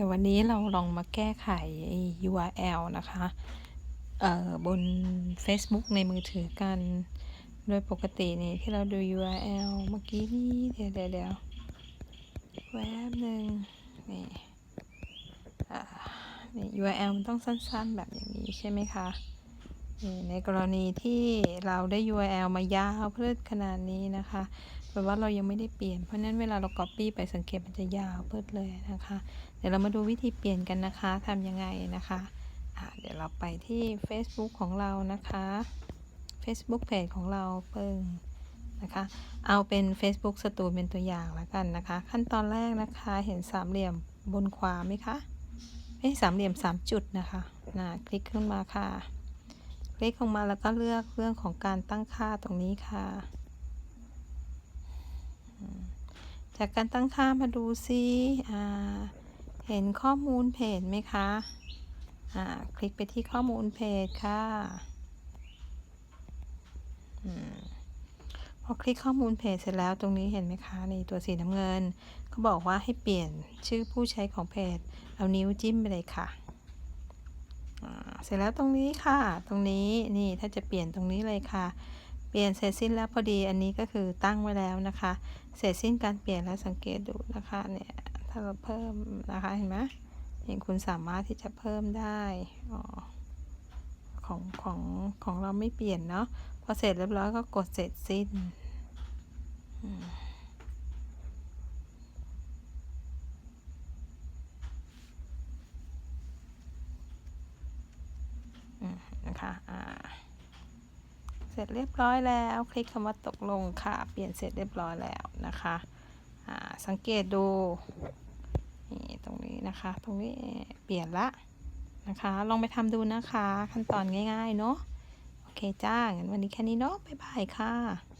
ดี๋ยววันนี้เราลองมาแก้ไข URL นะคะเอ่อบน Facebook ในมือถือกัน โดยปกตินี่ที่เราดู URL เมื่อกี้นี่เดี๋ยวเดี๋ยวเดี๋ยวแวบหนึ่งนี่อ่านี่ URL มันต้องสั้นๆแบบอย่างนี้ใช่ไหมคะ ในกรณีที่เราได้ URL มายาวเพื่อขนาดนี้นะคะแปลว่าเรายังไม่ได้เปลี่ยน เพราะนั้นเวลาเรา Copy ไปสังเกตมันจะยาวเพิดเลยนะคะ เดี๋ยวเรามาดูวิธีเปลี่ยนกันนะคะทำยังไงนะคะะเดี๋ยวเราไปที่ Facebook ของเรานะคะ Facebook Page ของเราเปิงนะคะ เอาเป็น Facebook สตูเป็นตัวอย่างแล้วกันนะคะ ขั้นตอนแรกนะคะเห็นสามเหลี่ยมบนขวาไหมคะไม่สามเหลี่ยมสามจุดนะคะนะคลิกขึ้นมาค่ะ คลิกลงมาแล้วก็เลือกเรื่องของการตั้งค่าตรงนี้ค่ะ จากการตั้งค่ามาดูซิเห็นข้อมูลเพจไหมคะคลิกไปที่ข้อมูลเพจค่ะอพอคลิกข้อมูลเพจเสร็จแล้วตรงนี้เห็นไหมคะในตัวสีน้ำเงินเขาบอกว่าให้เปลี่ยนชื่อผู้ใช้ของเพจ เอานิ้วจิ้มไปเลยค่ะ เสร็จแล้วตรงนี้ค่ะ ตรงนี้นี่ถ้าจะเปลี่ยนตรงนี้เลยค่ะ เปลี่ยนเสร็จสิ้นแล้วพอดีอันนี้ก็คือตั้งไว้แล้วนะคะ เสร็จสิ้นการเปลี่ยนแล้วสังเกตดูนะคะเนี่ยถ้าเราเพิ่มนะคะเห็นไหมเห็นคุณสามารถที่จะเพิ่มได้อของของของเราไม่เปลี่ยนเนาะพอเสร็จเรียบร้อยก็กดเสร็จสิ้น นะคะอ่าเสร็จเรียบร้อยแล้ว คลิกคำว่าตกลงค่ะ เปลี่ยนเสร็จเรียบร้อยแล้วนะคะสังเกตดูนี่ตรงนี้นะคะ ตรงนี้เปลี่ยนละนะคะ ลองไปทำดูนะคะ ขั้นตอนง่ายๆเนาะโอเคจ้างั้นวันนี้แค่นี้เนาะบ๊ายบายค่ะ